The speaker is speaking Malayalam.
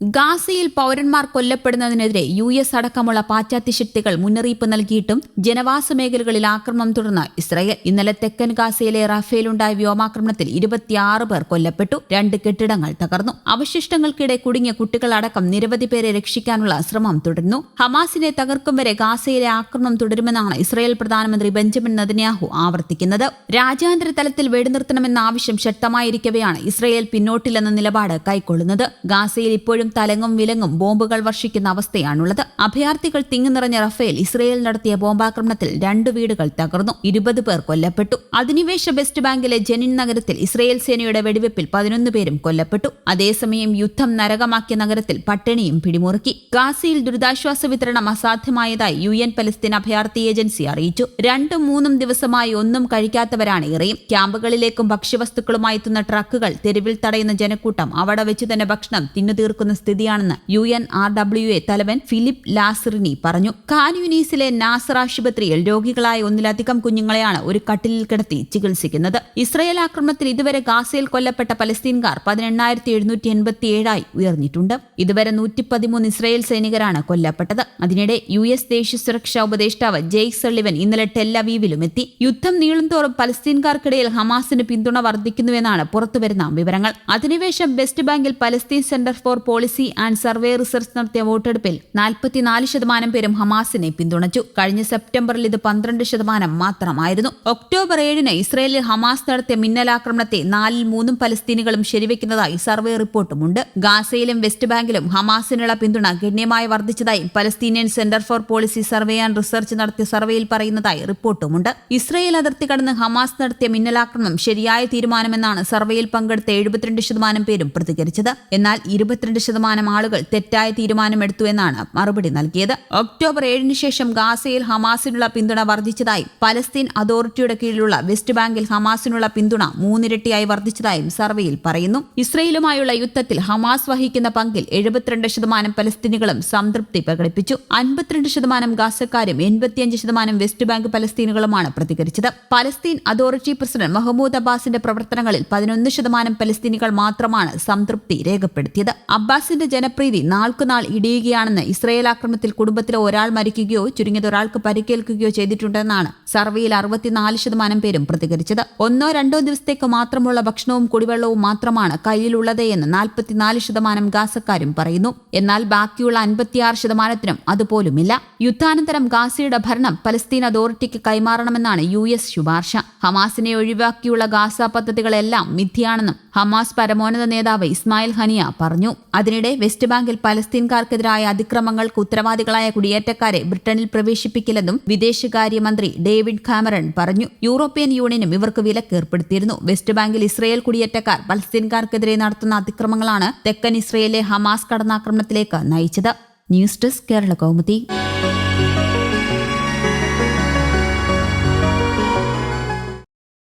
ഗാസയിൽ പൗരന്മാർ കൊല്ലപ്പെടുന്നതിനെതിരെ യു എസ് അടക്കമുള്ള പാശ്ചാത്യ ശക്തികൾ മുന്നറിയിപ്പ് നൽകിയിട്ടും ജനവാസ മേഖലകളിൽ ആക്രമണം തുടർന്ന് ഇസ്രായേൽ ഇന്നലെ തെക്കൻ ഗാസയിലെ റഫേലുണ്ടായ വ്യോമാക്രമണത്തിൽ ഇരുപത്തിയാറ് പേർ കൊല്ലപ്പെട്ടു രണ്ട് കെട്ടിടങ്ങൾ തകർന്നു. അവശിഷ്ടങ്ങൾക്കിടെ കുടുങ്ങിയ കുട്ടികളടക്കം നിരവധി പേരെ രക്ഷിക്കാനുള്ള ശ്രമം തുടരുന്നു. ഹമാസിനെ തകർക്കും വരെ ഗാസയിലെ ആക്രമണം തുടരുമെന്നാണ് ഇസ്രായേൽ പ്രധാനമന്ത്രി ബെഞ്ചമിൻ നദന്യാഹു ആവർത്തിക്കുന്നത്. രാജ്യാന്തര തലത്തിൽ വെടിനിർത്തണമെന്ന ആവശ്യം ശക്തമായിരിക്കവെയാണ് ഇസ്രായേൽ പിന്നോട്ടില്ലെന്ന നിലപാട് കൈക്കൊള്ളുന്നത്. ഗാസയിൽ ഇപ്പോഴും തലങ്ങും വിലങ്ങും ബോംബുകൾ വർഷിക്കുന്ന അവസ്ഥയാണുള്ളത്. അഭയാർത്ഥികൾ തിങ്ങി നിറഞ്ഞ റഫേൽ ഇസ്രയേൽ നടത്തിയ ബോംബാക്രമണത്തിൽ രണ്ട് വീടുകൾ തകർന്നു. ഇരുപത് പേർ കൊല്ലപ്പെട്ടു. അധിനിവേശ വെസ്റ്റ് ബാങ്കിലെ ജനിൻ നഗരത്തിൽ ഇസ്രയേൽ സേനയുടെ വെടിവെപ്പിൽ പതിനൊന്ന് പേരും കൊല്ലപ്പെട്ടു. അതേസമയം യുദ്ധം നരകമാക്കിയ നഗരത്തിൽ പട്ടിണിയും പിടിമുറുക്കി. ഗാസയിൽ ദുരിതാശ്വാസ വിതരണം അസാധ്യമായതായി യു എൻ പലസ്തീൻ അഭയാർത്ഥി ഏജൻസി അറിയിച്ചു. രണ്ടും മൂന്നും ദിവസമായി ഒന്നും കഴിക്കാത്തവരാണ് ഏറെയും ക്യാമ്പുകളിലേക്കും ഭക്ഷ്യവസ്തുക്കളുമായി എത്തുന്ന ട്രക്കുകൾ തെരുവിൽ തടയുന്ന ജനക്കൂട്ടം അവിടെ വെച്ച് തന്നെ ഭക്ഷണം തിന്നു തീർക്കുന്ന സ്ഥിതിയാണെന്ന് U N R W A തലവൻ ഫിലിപ്പ് ലാസറിനി പറഞ്ഞു. കാനുനീസിലെ നാസർ ആശുപത്രിയിൽ രോഗികളായ ഒന്നിലധികം കുഞ്ഞുങ്ങളെയാണ് ഒരു കട്ടിലിൽ കിടത്തി ചികിത്സിക്കുന്നത്. ഇസ്രയേൽ ആക്രമണത്തിൽ ഇതുവരെ ഗാസയിൽ കൊല്ലപ്പെട്ട പലസ്തീൻകാർ പതിനെണ്ണായിരത്തി എഴുന്നൂറ്റി എൺപത്തിയേഴായി ഉയർന്നിട്ടുണ്ട്. ഇതുവരെ നൂറ്റി പതിമൂന്ന് ഇസ്രയേൽ സൈനികരാണ് കൊല്ലപ്പെട്ടത്. അതിനിടെ യു എസ് ദേശീയ സുരക്ഷാ ഉപദേഷ്ടാവ് ജെയ്ക് സള്ളിവൻ ഇന്നലെ ടെല്ലവീവിലും എത്തി. യുദ്ധം നീളുന്തോറും പലസ്തീൻകാർക്കിടയിൽ ഹമാസിന് പിന്തുണ വർദ്ധിക്കുന്നുവെന്നാണ് പുറത്തുവരുന്ന വിവരങ്ങൾ. അധിനിവേശം വെസ്റ്റ് ബാങ്കിൽ Palestine centre for policy and survey research നടത്തിയ വോട്ടെടുപ്പിൽ നാൽപ്പത്തിനാല് ശതമാനം പേരും ഹമാസിനെ പിന്തുണച്ചു. കഴിഞ്ഞ സെപ്റ്റംബറിൽ ഇത് പന്ത്രണ്ട് ശതമാനം മാത്രമായിരുന്നു. ഒക്ടോബർ ഏഴിന് ഇസ്രയേലിൽ ഹമാസ് നടത്തിയ മിന്നലാക്രമണത്തെ നാലിൽ മൂന്നും പലസ്തീനികളും ശരിവെക്കുന്നതായി സർവേ റിപ്പോർട്ടുമുണ്ട്. ഗാസയിലും വെസ്റ്റ് ബാങ്കിലും ഹമാസിനുള്ള പിന്തുണ ഗണ്യമായി വർദ്ധിച്ചതായി Palestinian centre for policy survey and research നടത്തിയ സർവേയിൽ പറയുന്നതായി റിപ്പോർട്ടുമുണ്ട്. ഇസ്രയേൽ അതിർത്തി കടന്ന് ഹമാസ് നടത്തിയ മിന്നലാക്രമണം ശരിയായ തീരുമാനമെന്നാണ് സർവേയിൽ പങ്കെടുത്ത എഴുപത്തിരണ്ട് ശതമാനം പേരും പ്രതികരിച്ചത്. എന്നാൽ ഇരുപത്തിരണ്ട് ശതമാനം ആളുകൾ തെറ്റായ തീരുമാനമെടുത്തു എന്നാണ് മറുപടി നൽകിയത്. ഒക്ടോബർ ഏഴിന് ശേഷം ഗാസയിൽ ഹമാസിനുള്ള പിന്തുണ വർദ്ധിച്ചതായി പലസ്തീൻ അതോറിറ്റിയുടെ കീഴിലുള്ള വെസ്റ്റ് ബാങ്കിൽ ഹമാസിനുള്ള പിന്തുണ മൂന്നിരട്ടിയായി വർദ്ധിച്ചതായും സർവേയിൽ പറയുന്നു. ഇസ്രയേലുമായുള്ള യുദ്ധത്തിൽ ഹമാസ് വഹിക്കുന്ന പങ്കിൽ എഴുപത്തിരണ്ട് ശതമാനം പലസ്തീനികളും സംതൃപ്തി പ്രകടിപ്പിച്ചു. അൻപത്തിരണ്ട് ശതമാനം ഗാസക്കാരും എൺപത്തിയഞ്ച് ശതമാനം വെസ്റ്റ് ബാങ്ക് പലസ്തീനുകളുമാണ് പ്രതികരിച്ചത്. പലസ്തീൻ അതോറിറ്റി പ്രസിഡന്റ് മഹമ്മൂദ് അബ്ബാസിന്റെ പ്രവർത്തനങ്ങളിൽ പതിനൊന്ന് ശതമാനം പലസ്തീനികൾ മാത്രമാണ് സംതൃപ്തി രേഖപ്പെടുത്തിയത്. അബ്ബാസിന്റെ ജനപ്രീതി നാൾക്കുനാൾ ഇടിയുകയാണെന്ന് ഇസ്രയേൽ ആക്രമണത്തിൽ കുടുംബത്തിലെ ഒരാൾ മരിക്കുകയോ ചുരുങ്ങിയത് ഒരാൾക്ക് പരിക്കേൽക്കുകയോ ചെയ്തിട്ടുണ്ടെന്നാണ് സർവേയിൽ അറുപത്തിനാല് ശതമാനം പേരും പ്രതികരിച്ചത്. ഒന്നോ രണ്ടോ ദിവസത്തേക്ക് മാത്രമുള്ള ഭക്ഷണവും കുടിവെള്ളവും മാത്രമാണ് കയ്യിലുള്ളത് എന്ന് നാൽപ്പത്തിനാല് ശതമാനം ഗാസക്കാരും പറയുന്നു. എന്നാൽ ബാക്കിയുള്ള അൻപത്തിയാറ് ശതമാനത്തിനും അതുപോലുമില്ല. യുദ്ധാനന്തരം ഗാസയുടെ ഭരണം പലസ്തീൻ അതോറിറ്റിക്ക് കൈമാറണമെന്നാണ് യു എസ് ശുപാർശ. ഹമാസിനെ ഒഴിവാക്കിയുള്ള ഗാസ പദ്ധതികളെല്ലാം മിഥ്യയാണെന്നും ഹമാസ് പരമോന്നത നേതാവ് ഇസ്മായിൽ ഹനിയ പറഞ്ഞു. അതിനിടെ വെസ്റ്റ് ബാങ്കിൽ പലസ്തീൻകാർക്കെതിരായ അതിക്രമങ്ങൾക്ക് ഉത്തരവാദികളായ കുടിയേറ്റക്കാരെ ബ്രിട്ടനിൽ പ്രവേശിപ്പിക്കില്ലെന്നും വിദേശകാര്യമന്ത്രി ഡേവിഡ് കാമറൺ പറഞ്ഞു. യൂറോപ്യൻ യൂണിയനും ഇവർക്ക് വിലക്ക് ഏർപ്പെടുത്തിയിരുന്നു. വെസ്റ്റ് ബാങ്കിൽ ഇസ്രയേൽ കുടിയേറ്റക്കാർ പലസ്തീൻകാർക്കെതിരെ നടത്തുന്ന അതിക്രമങ്ങളാണ് തെക്കൻ ഇസ്രയേലിലെ ഹമാസ് കടന്നാക്രമണത്തിലേക്ക് നയിച്ചത്. News desk Kerala Kaumudi.